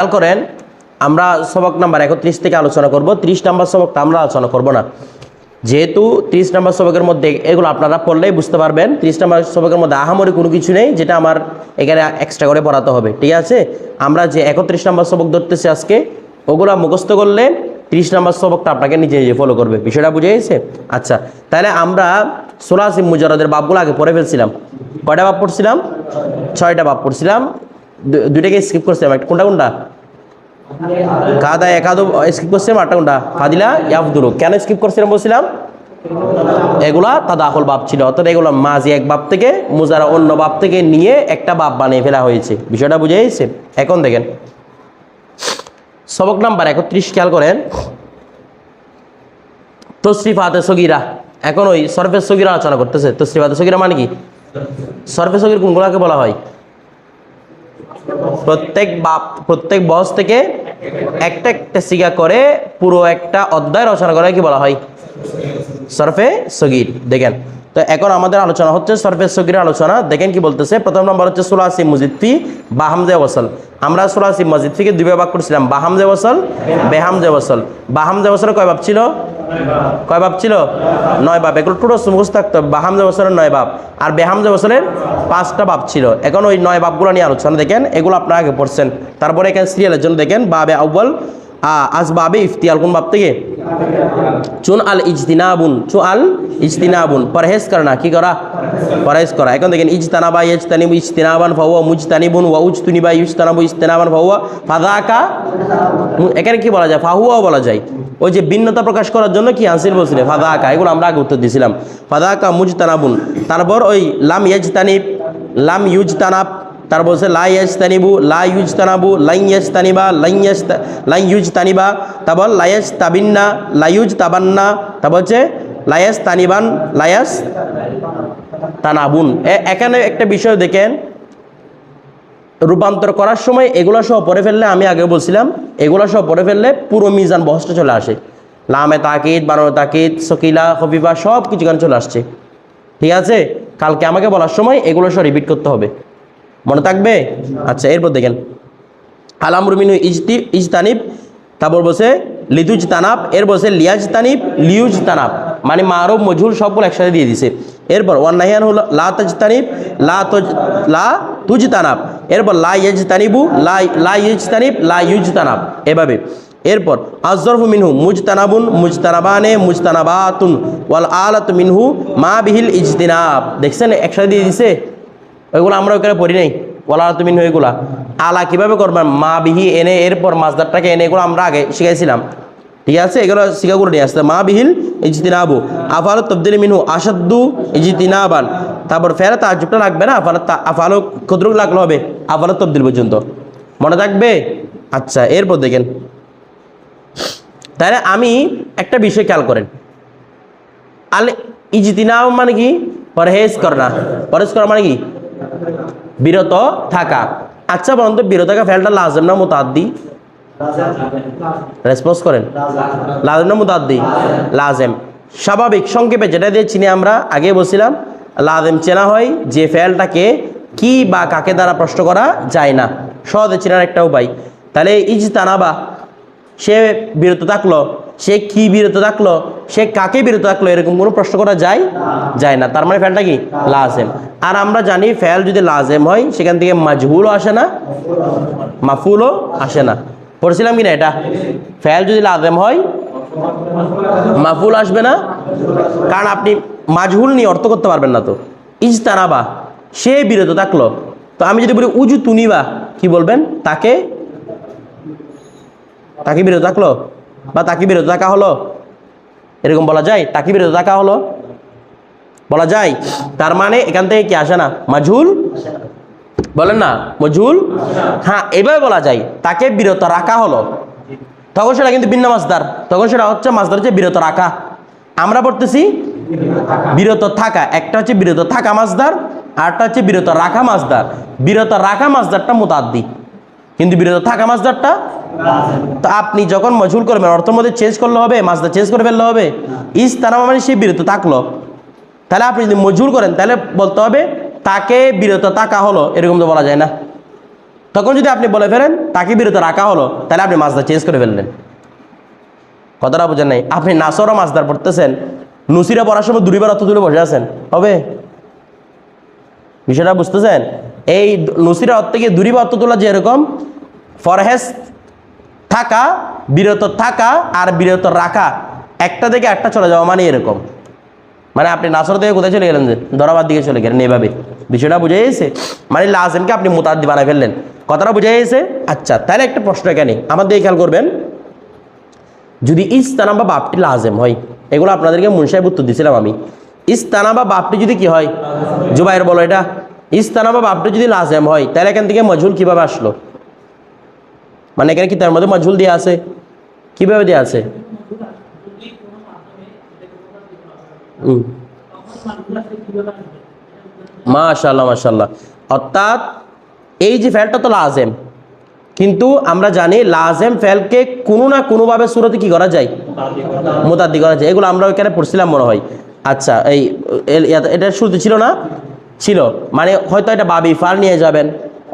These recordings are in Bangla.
খেয়াল করেন, আমরা সবক নাম্বার একত্রিশ থেকে আলোচনা করব, ত্রিশ নাম্বার সবকটা আমরা আলোচনা করব না। যেহেতু ত্রিশ নাম্বার সবকের মধ্যে এগুলো আপনারা পড়লেই বুঝতে পারবেন, ত্রিশ নাম্বার সবকের মধ্যে আহামরি কোনো কিছু নেই, যেটা আমার এখানে এক্সট্রা করে পড়াতে হবে, ঠিক আছে? আমরা যে একত্রিশ নাম্বার সবক ধরতেছি আজকে, ওগুলো মুখস্থ করলে ত্রিশ নাম্বার সবকটা আপনাকে নিজে নিজে ফলো করবে, বিষয়টা বুঝে গেছে? আচ্ছা তাহলে আমরা সোলাসিম মুজারদের বাপগুলো আগে পড়ে ফেলছিলাম। কয়টা বাপ পড়ছিলাম? ছয়টা বাপ পড়ছিলাম। দুইটাকে স্কিপ করছিলাম কোনটা কোনটা? কাদা একাদো স্কিপ করছিলাম আটটা কোনটা? ফাদিলা ইয়াফদুরু কেন স্কিপ করছিলাম বলছিলাম? এগুলা তাদাখল বাপ ছিল। অর্থাৎ এগুলো মাঝি এক বাপ থেকে, মুজারা অন্য বাপ থেকে নিয়ে একটা বাপ বানিয়ে ফেলা হয়েছে। বিষয়টা বুঝে গেছে? এখন দেখেন। সবক নাম্বার একত্রিশ, খেয়াল করেন। তসরিফাতে সগিরা। এখন ওই সরফে সগিরা আলোচনা করতেছে। তসরিফাতে সগিরা মানে কি? সরফে সগির কোনগুলাকে বলা হয়? প্রত্যেক বাপ, প্রত্যেক বস থেকে একটা একটা সিগা করে, পুরো একটা অধ্যায় রচনা করে, কি বলা হয়? সরফে সগির, দেখেন। তো এখন আমাদের আলোচনা হচ্ছে সরফে সগিরের আলোচনা। দেখেন কি বলতেছে, প্রথম নম্বর হচ্ছে সোলাসি মুজিদফি বাহামজে ওসল আমরা সোলাসি মসজিদ থেকে দুই ভাগ করছিলাম বাহামজে ওসল বেহামজে ওসল বাহামজে ওসল কয় বাপ ছিল? কয় বাপ ছিল? নয় বাপ। এগুলো টোটো মুখস্থ থাকতো বাহামজে বছরের নয় বাপ। আর বেহামজে বছরের পাঁচটা বাপ ছিল। এখন ওই নয় বাপগুলো নিয়ে আলোচনা দেখেন, এগুলো আপনারা আগে পড়ছেন। তারপরে এখানে সিরিয়ালের জন্য দেখেন, বাবে আউ্বাল আজ বাবে ইফতিয়াল কোন বাপ থেকে? চুন আল ইজতিনাবুন চু আল ইজতিনাবুন। পরহেজ করা কি করা? পরহেজ করা। এখন দেখেন, ইজতানাবা ইজতানিবু ইজতিনাবান ফাহুয়া মুজতানিবুন ওয়া উজতুনিবা ইজতানাবু ইজতিনাবান ফাহুয়া ফাদাকা এখানে কি বলা যায়? ফাহুয়াও বলা যায়। ওই যে ভিন্নতা প্রকাশ করার জন্য কি আনসিল বলছিলেন? ফাদাকা এগুলো আমরা আগে উত্তর দিয়েছিলাম। ফাদাকা মুজতানাবুন। তারপর ওই লাম ইজতানিব, লাম ইউজতানাব তার বলছে, লা ইয়াজ তানিবু লা ইউজ তানাবু লাইন ইয়াজ তানিবা লাইন ইয়াজ লাইন ইউজ তানিবা তারপর লায়াজ তাবিন্না লাইউজ তাবান্না তারপর হচ্ছে লায়াস তানিবান লায়াস তানাবুন এখানে একটা বিষয় দেখেন, রূপান্তর করার সময় এগুলো সহ পরে ফেললে, আমি আগে বলছিলাম, এগুলো সহ পরে ফেললে পুরো মিজান বহসটা চলে আসে। লামে তাকিদ বানর তাকিদ, সকিলা, খফিফা সব কিছু গান চলে আসছে। ঠিক আছে? কালকে আমাকে বলার সময় এগুলো সব রিপিট করতে হবে। মনে থাকবে? আচ্ছা এরপর দেখেন। আলামরুমিনু ইজতি ইজতানিব, তারপর বসে লিতুজ তানাব এর বসে লিয়াজ তানিব লিউজ তানাব মানে মারব মজুর সবগুলো একসাথে দিয়ে দিছে। এরপর, ওয়ান নাহিয়ান হলো লা তাজ তানিব লা তজ লা তুজ তানাব এরপর, লা ইয়েজ তানিবু লা লা ইয়েজ তানিব লা ইউজ তানাব এভাবে। এরপর, আজরফু মিনহু, মুজতানাবুন, মুজতানাবানে, মুজতানাবাতুন, ওয়াল আলাত মিনহু, মা বিহিল ইজতিনাব। দেখছেন? একসাথে দিয়ে দিছে? ওইগুলো আমরা ওখানে পড়ি নাই। ওলা তুমি ওইগুলা। আলা কীভাবে করবেন? মা বিহি এনে এরপর মাছদারটাকে এনে এগুলো আমরা আগে শিখাইছিলাম। ঠিক আছে? এগুলো শিখাগুলো নিয়ে আসতে। মা বিহিল ইজতিনাবু। আফালু তবদিল মিনহু আসাদ্দু ইজতিনাবান। তারপর ফের তাজুবটা লাগবে না? আফাল আফালু ক্ষুদ্রক লাগল হবে? আফালু তবদিল পর্যন্ত। মনে থাকবে? আচ্ছা এরপর দেখেন। তাহলে আমি একটা বিষয় খেয়াল করেন। আল ইজতিনাব মানে কি? পরহেজ করা। পরহেজ করা মানে কি? বিরত থাকা। আচ্ছা বলুন তো বিরত থাকা ফেলটা লাজম না মুতাদ্দি? রেসপন্স করেন। লাজম না মুতাদ্দি? লাজেম। স্বাভাবিক, সংক্ষেপে যেটা দিয়ে চিনি আমরা আগে বলছিলাম, লাজেম চেনা হয় যে ফেলটাকে কি বা কাকে দ্বারা প্রশ্ন করা যায় না। সহজে চেনার একটা উপায়। তাহলে ইজতানাবা সে বিরত থাকল সে কি বিরত থাকল? সে কাকে বিরত থাকল? এরকম কোনো প্রশ্ন করা যায় যায় না। তার মানে ফ্যালটা কি? লাজেম। আর আমরা জানি ফ্যাল যদি লাজেম হয়, সেখান থেকে মাজহুলও আসে না, মাফুলও আসে না। পড়ছিলাম কি না এটা? ফ্যাল যদি লাজেম হয়, মাফুল আসবে না। কারণ আপনি মাজহুল নিয়ে অর্থ করতে পারবেন না তো। ইজতানাবা সে বিরত থাকল। তো আমি যদি বলি উজু তুনিবা, কি বলবেন? তাকে? তাকে বিরত থাকল? বা তাকে বিরত থাকা হলো? এরকম বলা যায়? তাকে বিরত থাকা হলো? বলা যায়। তার মানে এখান থেকে কি আসে না? মাঝুল বলেন না মজুল হ্যাঁ এভাবে বলা যায়। তাকে বিরত রাখা হলো। তখন সেটা কিন্তু ভিন্ন মাছদার। তখন সেটা হচ্ছে মাছদার হচ্ছে বিরত রাখা। আমরা পড়তেছি বিরত থাকা। একটা হচ্ছে বিরত থাকা মাছদার আরটা হচ্ছে বিরত রাখা মাছদার। বিরত রাখা মাছদারটা মোতাদ্দি। কিন্তু বিরত থাকা মাছদারটা? তো আপনি যখন মজহুল করবেন, অর্থের মধ্যে চেঞ্জ করলে হবে মাছদা চেঞ্জ করে ফেললে হবে। ইস, তারা মানে সে বিরত থাকল। তাহলে আপনি যদি মজহুল করেন, তাহলে বলতে হবে, তাকে বিরত থাকা হলো, এরকম তো বলা যায় না। তখন যদি আপনি বলে ফেলেন, তাকে বিরত রাখা হলো, তাহলে আপনি মাছদার চেঞ্জ করে ফেললেন। কথাটা বোঝেন নাই। আপনি নাসরও মাছদার পড়তেছেন নুসিরা পড়ার সময় দুরিবার অর্থ তুলে বসে আছেন, হবে? বিষয়টা বুঝতেছেন? এই নুসিরা অর্থ থেকে দুরিবার অর্থ তোলা যেরকম ফরহেস থাকা, বিরত থাকা আর বিরত রাখা। একটা থেকে একটা চলে যাওয়া মানে এরকম। মানে আপনি নাসর থেকে কোথায় চলে গেলেন যে? দরাবার দিকে চলে গেলেন এভাবে। বিষয়টা বুঝে গেছে? মানে লাজেমকে আপনি মোতাদ্দি বানায় ফেললেন। কথাটা বুঝে গেছে? আচ্ছা তাহলে একটা প্রশ্ন এখানে। আমাদের খেয়াল করবেন। যদি ইস্তানা বা বাপটি লাজেম হয়, এগুলো আপনাদেরকে মুনসাহেব উত্তর দিয়েছিলাম আমি। ইস্তানা বা বাপটি যদি কি হয়? জুবাইর বলো এটা। ইস্তানা বা বাপটি যদি লাজেম হয়, তাহলে এখান থেকে মজহুল কীভাবে আসলো? মানে এখানে কি তার মধ্যে মজহুল দেওয়া আছে? কীভাবে দেওয়া আছে? হুম মাশাল্লাহ অর্থাৎ এই যে ফ্যালটা তো লাজেম। কিন্তু আমরা জানি লাজেম ফ্যালকে কোনো না কোনোভাবে সুরতে কি করা যায়? মোতাদ্দি করা যায়। এগুলো আমরা ওইখানে পড়ছিলাম মনে হয়। আচ্ছা এই এটা শুরুতে ছিল না? ছিল। মানে হয়তো এটা বাবি ফাল নিয়ে যাবেন,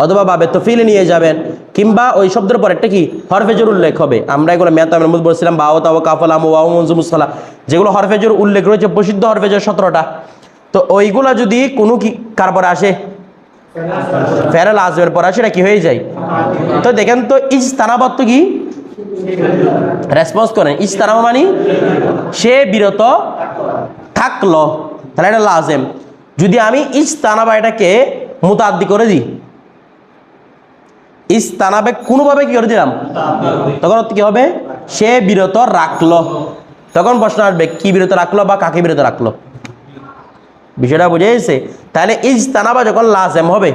অথবা বাবে তফিলে নিয়ে যাবেন, কিংবা ওই শব্দের পর একটা কি? হরফেজর উল্লেখ হবে। আমরা এগুলো মেয়াতামের মধ্যে বলছিলাম, বাও, তাও কাফলাম ওয়াও মঞ্জুমুসালা যেগুলো হরফেজর উল্লেখ রয়েছে, প্রসিদ্ধ হরফেজর সতেরোটা। তো ওইগুলা যদি কোনো কি কার পরে আসে? ফেরাল আসবের পর আসে, এটা কি হয়ে যায়? তো দেখেন তো ইস্তানাবত্ত কি? রেসপন্স করেন। ইস্তানামা মানে সে বিরত থাকল। তাহলে এটা লাজেম। যদি আমি ইস্তানাবা এটাকে মুতাদ্দি করে দিই ইস্তানাবে কোনোভাবে কি করে দিলাম? তখন কি হবে? সে বিরত রাখল। তখন প্রশ্ন আসবে, কি বিরত রাখল বা কাকে বিরত রাখল? বিষয়টা বুঝে গেছে? তাহলে ইজতানাবা যখন লাজেম হবে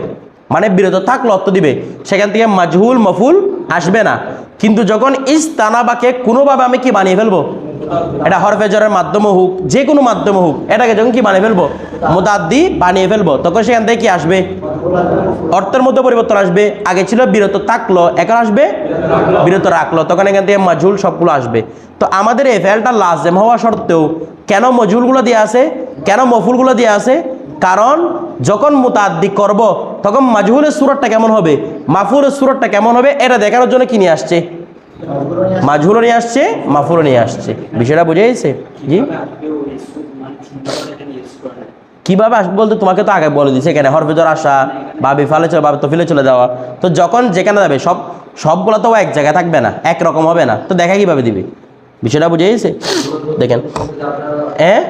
মানে বিরত থাকল, অর্থ দিবে, সেখান থেকে মাজহুল মফুল আসবে না। কিন্তু যখন ইজতানাবাকে কোনোভাবে আমি কি বানিয়ে ফেলব? এটা হরফেজরের মাধ্যমে হোক, যে কোনো মাধ্যমে হোক, এটাকে যখন কি বানিয়ে ফেলব? মোদাদ্দি বানিয়ে ফেলব। তখন সেখান থেকে কি আসবে? অর্থের মধ্যে পরিবর্তন আসবে। আগে ছিল বিরত থাকল, এখন আসবে বিরত রাখল। তখন এখান থেকে মাজহুল সবগুলো আসবে। তো আমাদের এই ফেলটা লাজেম হওয়া সত্ত্বেও কেন মজুলগুলো দিয়ে আছে? কেন মফুলগুলো দিয়ে আছে? কারণ যখন মুতাদ্দি করব, তখন মাজহুলের সুরতটা কেমন হবে? মাফুলের সুরতটা কেমন হবে? এটা দেখানোর জন্য কি নিয়ে আসছে? মাজহুলও নিয়ে আসছে? মাফুলও নিয়ে আসছে। বিষয়টা বুঝে গেছে? জি? কীভাবে আসবে বলতে তোমাকে তো আগে বলে দিছে এখানে হরফেজর আসা বা বিফালে চলে বা তফিলে চলে যাওয়া। তো যখন যেখানে যাবে সব সবগুলো তো এক জায়গায় থাকবে না একরকম হবে না। তো দেখা কীভাবে দিবে? বিষয়টা বুঝে গেছে? দেখেন। হ্যাঁ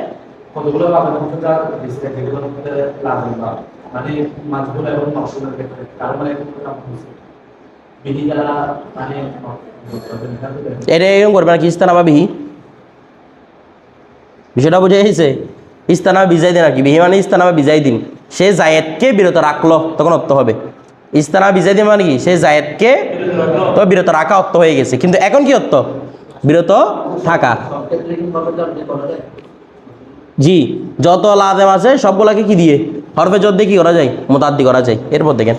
মানে এটা এরকম করবে না কি ইস্তানাবা বিহি বিষয়টা বুঝে গেছে? ইস্তানাবা বিজাই দিন আর কি বিহি মানে ইস্তানাবা বিজাই দিন সে জায়েদকে বিরত রাখল, তখন অর্থ হবে। ইস্তানাবা বিজাই দিন মানে কি? সে জায়েদকে তো বিরত রাখা অর্থ হয়ে গেছে। কিন্তু এখন কি অর্থ বিরত থাকা। জি, যত লাদেম আছে, সবগুলাকে কি দিয়ে? হরফে জোর দিয়ে কি করা যায়? মোতাদ্দি করা যায়। এরপর দেখেন।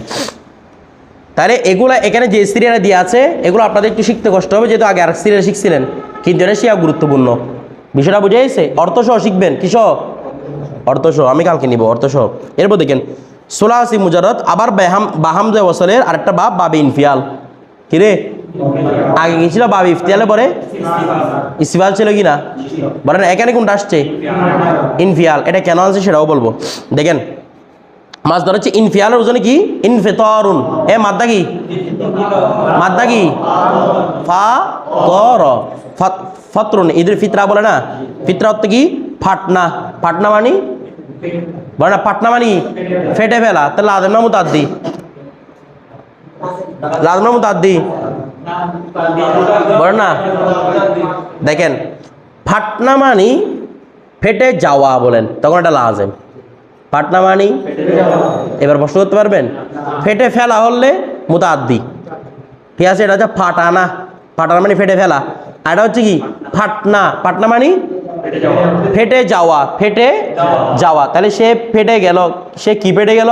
তাহলে এগুলা এখানে যে সিরিয়ালে দিয়ে আছে, এগুলো আপনাদের একটু শিখতে কষ্ট হবে, যেহেতু আগে আর সিরিয়াল শিখছিলেন। কিন্তু এটা শিয়া গুরুত্বপূর্ণ। বিষয়টা বুঝে গেছে অর্থসহ শিখবেন কিসহ অর্থসহ, আমি কালকে নিব অর্থসহ। এরপর দেখেন সোলাহাসি মুজারত আবার বেহাম বাহাম যে ওসলের আরেকটা বাপ, বাবে ইনফিয়াল। কিরে আগে গেছিল বাবে ইফতিয়ালে পরে? ইসফিয়াল ছিল কি না? বলেন, এখানে কোনটা আসছে? ইনফিয়াল। এটা কেন আছে সেটাও বলব। দেখেন মাছ ধরা হচ্ছে ইনফিয়ালের ওজনে কি? ইনফিতরুন। এ, মাদ্দা কি? মাদ্দা কি? ফা তর ফতরুন। ঈদের ফিতরা বলে না? ফিতরা অর্থ কি? ফাটনা। ফাটনা মানি? বলে না, ফাটনা মানি? ফেটে ফেলা। তাহলে লাদেম না মুতাদ্দি? লাদেম না মুতাদ্দি? বলে না? দেখেন, ফাটনা মানি, ফেটে যাওয়া বলেন, তখন এটা লাজেম। ফাটনা মানি? এবার প্রশ্ন করতে পারবেন? ফেটে ফেলা হলে মুতাদ্দি ঠিক আছে, এটা হচ্ছে ফাটানা। ফাটানা মানে ফেটে ফেলা। আর এটা হচ্ছে কি? ফাটনা। ফাটনা মানে? ফেটে যাওয়া। ফেটে যাওয়া। তাহলে সে ফেটে গেল। সে কি ফেটে গেল?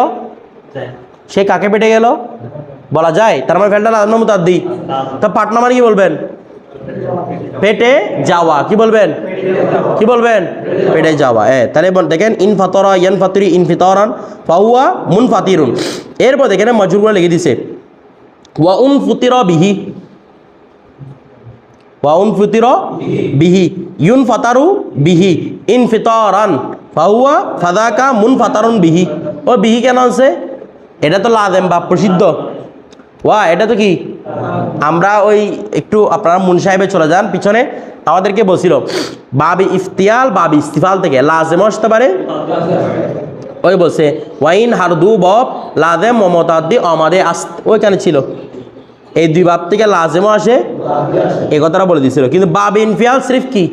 সে কাকে ফেটে গেল? বলা যায়। তার মানে ফেলটা লাগানো মুতাদ্দি তো পাটনা মানে কি বলবেন? পেটে যাওয়া। কি বলবেন? কি বলবেন? পেটে যাওয়া। এ, তাহলে দেখেন, ইন ফাতরা ইয়ান ফাতুরি ইন ফিতরান ফাহুয়া মুন ফাতিরুন এরপর দেখেন মজুরগুলো লিখে দিছে, ওয়া উন ফুতির বিহি। ওয়া উন ফুতির বিহি। ইউন ফাতারু বিহি। ইন ফিতরান ফাহুয়া ফাদাকা মুন ফাতারুন বিহি। ও, বিহি কেন আছে এটা তো লাদেম বা প্রসিদ্ধ। ওয়া, এটা তো কি? আমরা ওই একটু আপনারা মুন সাহেবে চলে যান পিছনে। আমাদেরকে বলছিল, বাবি ইফতিয়াল, বাবি ইস্তিফাল থেকে লাজেম আসতে পারে? ওই বলছে, ওয়াইন হারদু বব লাজেম মমতাদ্দি আমাদের আস ওইখানে ছিল। এই দুই বাপ থেকে লাজেমও আসে, এ কথাটা বলে দিছিল। কিন্তু বাব ইনফিয়াল সিরিফ কি?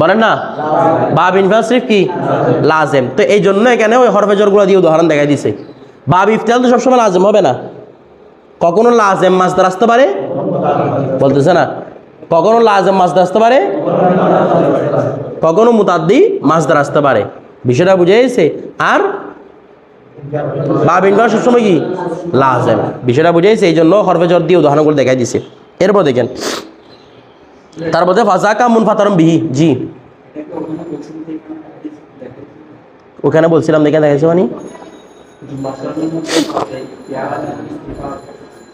বলেন না। বাব ইনফিয়াল সিরিফ কি? লাজেম। তো এই জন্য এখানে ওই হরফে জোরগুলো দিয়ে উদাহরণ দেখা দিছে। বাব ইফতিয়াল তো সবসময় লাজেম হবে না। কখনো লাজেম মাছদার আসতে পারে? বলতেছে না। কখনো লাজেম মাছদার আসতে পারে? কখনো মুতাদ্দি মাছদার আসতে পারে। বিষয়টা বুঝে গেছে? আর বাব ইনফিয়াল সবসময় কি? লাজেম। বিষয়টা বুঝে গেছে? এই জন্য হরফে জোর দিয়ে উদাহরণগুলো দেখাই দিছে। এরপর দেখেন। তারপরে ফাজাকা মুন ফাতারম বিহি। জি। ওখানে বলছিলাম দেখে দেখাইছে মানে?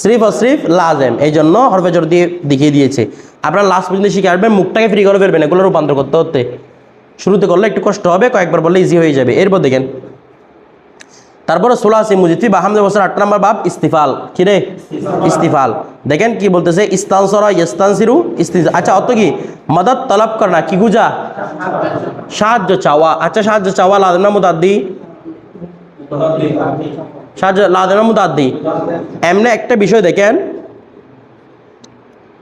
শ্রীফ ও লাজেম। এই জন্য হরফে জোর দিয়ে দেখিয়ে দিয়েছে। আপনার লাস্ট পর্যন্ত শিখে আসবেন, মুখটাকে ফ্রি করে ফেলবেন, এগুলো রূপান্তর করতে হতে শুরুতে করলে একটু কষ্ট হবে, কয়েকবার বললে ইজি হয়ে যাবে। এরপর দেখেন। তারপরে সোলাসি মুজিতি বা হামদে বছর আট নম্বর বাপ, ইস্তিফাল। কি রে? ইস্তিফাল। দেখেন কি বলতেছে, ইস্তানসরা ইস্তানসিরু ইস্তি আচ্ছা অত কি? মদত তলব করনা কি গুজা? সাহায্য চাওয়া। আচ্ছা সাহায্য চাওয়া লাদনা মুদাদ্দি? লাদনা মুদাদ্দি। এমনি একটা বিষয় দেখেন।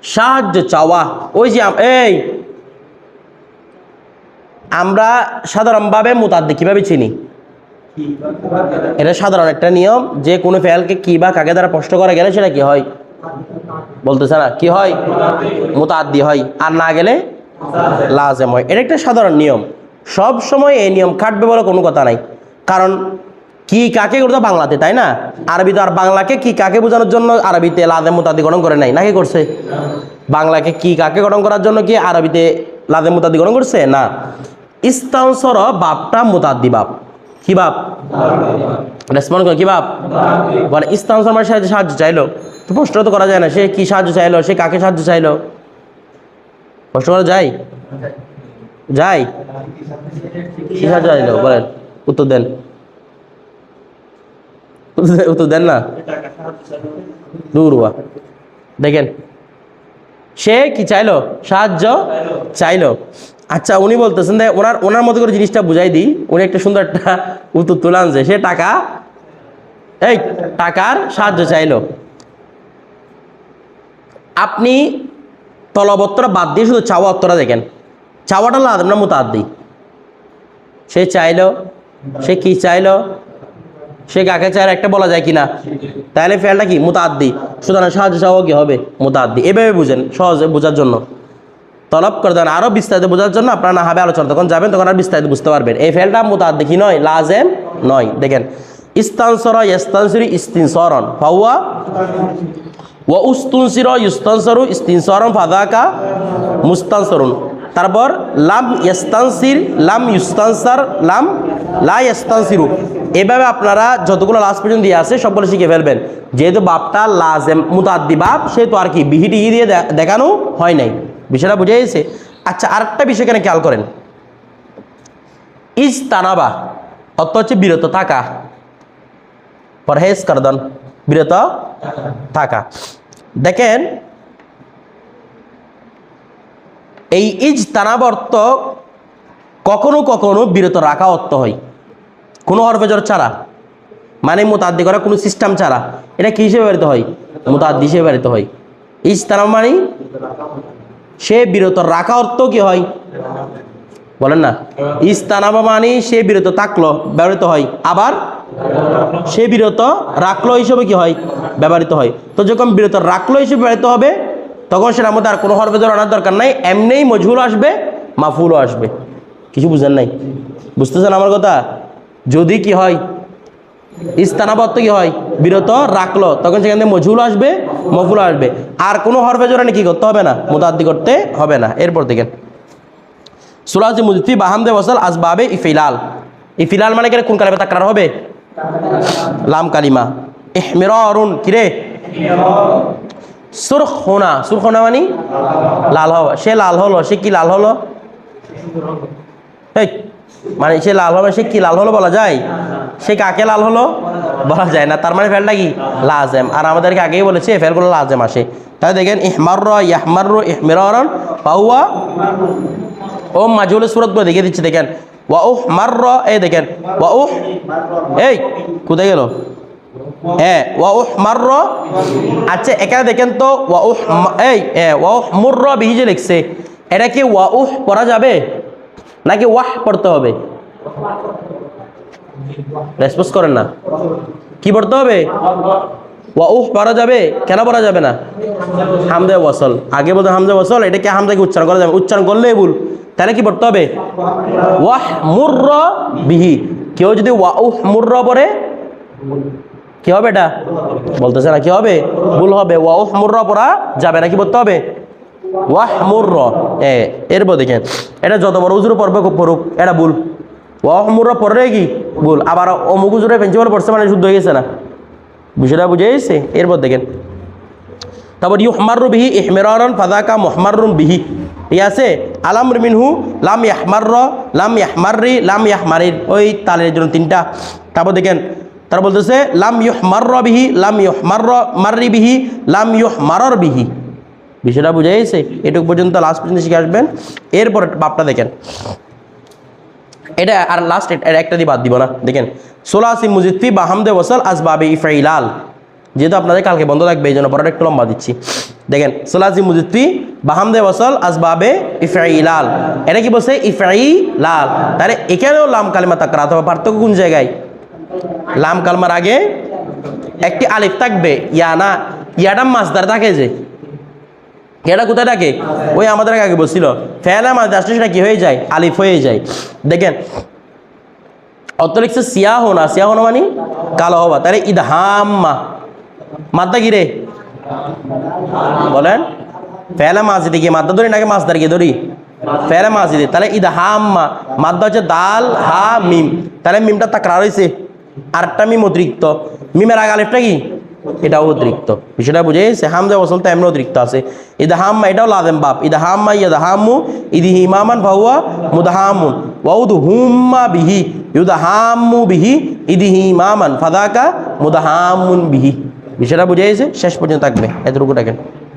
সাহায্য চাওয়া। ওই যে এই, আমরা সাধারণভাবে মুতাদ্দি কীভাবে চিনি? এটা সাধারণ একটা নিয়ম। যে কোনো ফেয়ালকে কি বা কাকে দ্বারা প্রশ্ন করা গেলে সেটা কি হয়? বলতেছে না, কি হয়? মুতাদ্দি হয়। আর না গেলে লাজেম হয়। এটা একটা সাধারণ নিয়ম। সব সময় এই নিয়ম খাটবে বলে কোনো কথা নাই। কারণ কি কাকে করতো? বাংলাতে, তাই না? আরবিতে আর বাংলাকে কি কাকে বোঝানোর জন্য আরবিতে লাদে মুতাদ্দি গঠন করে নাই? নাকি করছে। বাংলাকে কি কাকে গঠন করার জন্য কি আরবিতে লাদে মুতাদ্দি গঠন করছে? না। ইস্তানসর বাপটা মুতাদ্দি বাপ। কি বাপ? রেসপন্ড কি বাপ? বলে ইস্তান মানে সাহায্য সাহায্য চাইলো। তো প্রশ্ন তো করা যায় না, সে কি সাহায্য চাইলো? সে কাকে সাহায্য চাইলো? প্রশ্ন করা যায়? যায়। কি সাহায্য চাইলো? বলেন, উত্তর দেন। দে- উত্তর দেন না? দূরবা দেখেন। সে কি চাইলো? সাহায্য চাইলো। আচ্ছা উনি বলতেছেন যে ওনার ওনার মতো করে জিনিসটা বুঝাই দিই। উনি একটা সুন্দর একটা উত্তর তুলে আনছে। সে টাকা এই, টাকার সাহায্য চাইলো। আপনি তলবত্তরা বাদ দিয়ে শুধু চাওয়া অত্তরা দেখেন। চাওয়াটা লাদম না মুতাদ্দি সে চাইলো সে কি চাইলো? সে কাকে চাইলো একটা বলা যায় কিনা? তাহলে ফেলটা কি? মুতাদ্দি সুতরাং সাহায্য চাওয়া কি হবে? মুতাদ্দি এভাবে বুঝেন, সহজে বোঝার জন্য। তলব করে দেন। আরও বিস্তারিত বোঝার জন্য আপনারা না হবে আলোচনা। তখন যাবেন তখন আর বিস্তারিত বুঝতে পারবেন। এই ফেলটা মুতাদ্দি কি নয়? লাজেম নয়। দেখেন, ইস্তানসর ইস্তানসরি ইস্তিনসরন। ফাওয়া ওয়া উস্তুনসির ইস্তানসরু ইস্তিনসরন ফাদাকা মুস্তানসরুন। তারপর লাম ইস্তানসির লাম ইস্তানসার লাম লা ইস্তানসিরু এভাবে আপনারা যতগুলো লাস্ট পর্যন্ত দিয়ে আছে, সবগুলো শিখে ফেলবেন। যেহেতু বাপটা লাজেম মুতাদ্দি বাপ, সেহেতু আর কি বিহি টিহি দিয়ে দেখানো হয় নাই। বিষয়টা বুঝে গেছে? আচ্ছা আরেকটা বিষয় এখানে খেয়াল করেন। ইস তানাবা অর্থ হচ্ছে বিরত থাকা। পরহেজ করদন বিরত থাকা। দেখেন এই ইজ তানাব অর্থ কখনো কখনো বিরত রাখা অর্থ হয়। কোনো হরফেজর ছাড়া। মানে মোতাদ্দি করা কোনো সিস্টেম ছাড়া। এটা কি হিসেবে ব্যবহৃত হয়? মোতাদ্দি হিসেবে ব্যবহৃত হয়। ইজ তানাব মানে সে বিরত রাখা অর্থ কি হয়? বলেন না। ইস্তানাবা মানে সে বিরত থাকল, ব্যবহৃত হয়। আবার সে বিরত রাখল হিসেবে কি হয়? ব্যবহৃত হয়। তো যখন বিরত রাখল হিসেবে ব্যবহৃত হবে তখন সেটার মধ্যে আর কোনো হরফে হরফেজর আনার দরকার নাই, এমনিই মজহুল আসবে, মাফুলও আসবে। কিছু বুঝেন নাই? বুঝতেছেন আমার কথা? যদি কি হয় ইস্তানাবত্ত কি হয়, বিরত রাখল, তখন সেখান থেকে মজুল আসবে, মফুল আসবে। আর কোনো হরফে জোরানি কি করতে হবে না? মোতাদ্দি করতে হবে না। এরপর দেখেন সুরাজ মুজফি বাহামদে ওয়াসাল আসবাবে ইফিলাল। ইফিলাল মানে কেন কোন কালামে তাকরার হবে? লাম কালিমা। ইহমিরুন কিরে সুরখোনা সুরখোনা মানে? লাল হওয়া। সে লাল হলো, সে কি লাল হলো? মানে সে লাল হবে সে কি লাল হলো বলা যায়? সে কাকে লাল হলো? বলা যায় না। তার মানে ফেলটা কি? লাজেম। আর আমাদেরকে আগেই বলেছে ফেলগুলো লাজেম আসে। তাই দেখেন ইহমার ইয়াহমার ইহমিরন পাহুয়া ও মাজুলের সুরতগুলো দেখে দিচ্ছি, দেখেন। ওয়া উহ মার এই দেখেন। ওয়া উহ, এই, কোথায় গেল? হ্যাঁ ওয়া উহ মার আচ্ছা এখানে দেখেন তো ওয়া এই হ্যাঁ ওয়া উহ মুর বিহি যে লিখছে, এটা কি ওয়া উহ পড়া যাবে? নাকি ওয়াহ পড়তে হবে? রেসপন্স করেন না। কি পড়তে হবে? ওয়া উহ পড়া যাবে? কেন পড়া যাবে না? হামদে ওয়াসল। আগে বলতে হামদে ওয়াসল এটাকে হামদাকে উচ্চারণ করা যাবে? উচ্চারণ করলেই ভুল। তাহলে কি পড়তে হবে? ওয়াহ মুর্র বিহি। কেউ যদি ওয়া উহ মুর্র পড়ে কি হবে এটা? বলতেছে না, কি হবে? ভুল হবে। ওয়া উহ মুর্র পড়া যাবে না, কি পড়তে হবে? ওয়াহ মুর্র এ, এরপর দেখেন, এটা যত বড় উজুর পড়বে পড়ুক, এটা ভুল। ওয়াহ মুর্র পড়লে কি? ভুল। আবার অমুক উজুরে প্রিন্সিপাল পড়ছে মানে শুদ্ধ হয়ে গেছে না? বিষয়টা বুঝে গেছে? এরপর দেখেন, তারপর ইউহমারু বিহি ইহমেরান ফাদাকা মুহমারুন বিহি। ঠিক আছে আলাম মিনহু লাম ইয়াহমার লাম ইয়াহমারি লাম ইয়াহমারির, ওই তালের জন্য তিনটা। তারপর দেখেন তার বলতেছে, লাম ইউহমার বিহি, লাম ইউহমার মারি বিহি, লাম ইউহমারর বিহি। বিষয়টা বুঝে গেছে? এটুকু পর্যন্ত লাস্ট পর্যন্ত শিখে আসবেন। এরপর বাপটা দেখেন। এটা আর লাস্ট একটা দিয়ে বাদ দিব না। দেখেন, সোলাসি মুজিদ্ফি বা হামদে ওসাল আসবাবে ইফরাইলাল যেহেতু আপনাদের কালকে বন্ধ থাকবে এই জন্য পরে একটু লম্বা দিচ্ছি। দেখেন, সোলাসি মুজিদ্ফি বা হামদে ওসাল আসবাবে ইফরাইলাল এটা কি বলছে? ইফরাই লাল তাহলে এখানেও লাম কালিমা তাকরা অথবা পার্থক্য কোন জায়গায়? লাম কালমার আগে একটি আলিফ থাকবে, ইয়া না ইয়াটা মাছদার থাকে যে। এটা কোথায় থাকে? ওই আমাদের আগে বলছিল। ফেলা মাছ আসলে সেটা কি হয়ে যায়? আলিফ হয়ে যায়। দেখেন অত লিখছে সিয়াহ না সিয়াহ না মানে কালো হবা তাহলে ইদহাম্মা। মাদ্দা কি রে? বলেন। ফেলা মাছ দিকে মাদ্দা ধরি নাকি মাছ দাঁড়িয়ে ধরি? ফেলা মাছ দিতে তাহলে ইদহাম্মা মাদ্দা হচ্ছে দাল, হা, মিম। তাহলে মিমটা তাকরার হয়েছে আরেকটা মিম অতিরিক্ত। মিমের আগে আলিফটা কি? এটাও অতিরিক্ত। বিষয়টা বুঝে গেছে? হামজা ওসল তো এমন অতিরিক্ত আছে। ইদাহাম্মা এটাও লাদেম বাপ। ইদাহাম্মা ইয়াদাহাম্মু ইদি হিমামান ভাহুয়া মুদাহামুন। ওয়াউদ হুম্মা বিহি ইউদাহাম্মু বিহি, ইদি হিমামান ফাদাকা মুদাহামুন বিহি। বিষয়টা বুঝে গেছে? শেষ পর্যন্ত থাকবে। এতটুকু থাকেন